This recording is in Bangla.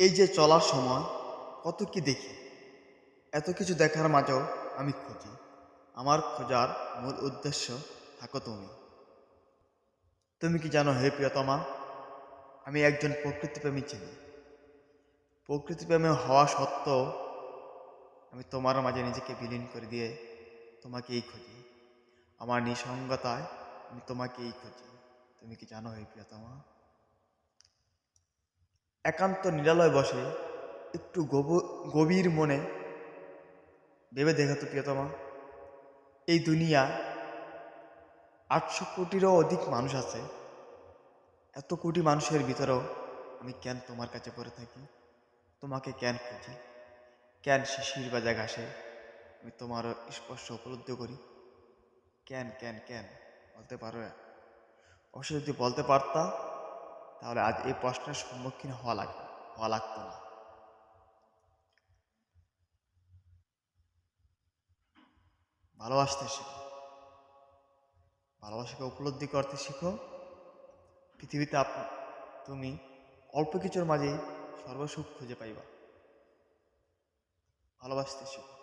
এই যে চলার সময়, কত কি দেখি? এত কিছু দেখার মাঝেও আমি খুঁজি। আমার খোঁজার মূল উদ্দেশ্য, থাকো তুমি। তুমি কি জানো হে প্রিয়তমা, আমি একজন প্রকৃতিপ্রেমী ছিলাম প্রকৃতিপ্রেমী হওয়া সত্ত্বেও আমি তোমার মাঝে নিজেকে বিলীন করে দিয়ে তোমাকেই খুঁজি। আমার নিঃসঙ্গতায় আমি তোমাকেই খুঁজি। তুমি কি জানো হে প্রিয়তমা? একান্ত নিরালয় বসে, একটু গভ- গভীর মনে ভেবে দেখো তো প্রিয়তমা, এই দুনিয়া আটশো কোটিরও অধিক মানুষ আছে। এত কোটি মানুষের ভিতরেও আমি কেন তোমার কাছে পড়ে থাকি? তোমাকে কেন খুঁজি? কেন শিশির বাজা ঘাসে? আমি তোমার স্পর্শ উপলব্ধি করি। কেন কেন কেন বলতে পারো অবশ্য যদি বলতে পারতা তাহলে আজ এই প্রশ্নের সম্মুখীন হওয়া লাগবে, হওয়া লাগতো না। ভালোবাসতে শিখো। ভালোবাসাকে উপলব্ধি করতে শিখো। পৃথিবীতে আপ, তুমি অল্প কিছুর মাঝেই সর্বসুখ খুঁজে পাইবা। ভালোবাসতে শিখো।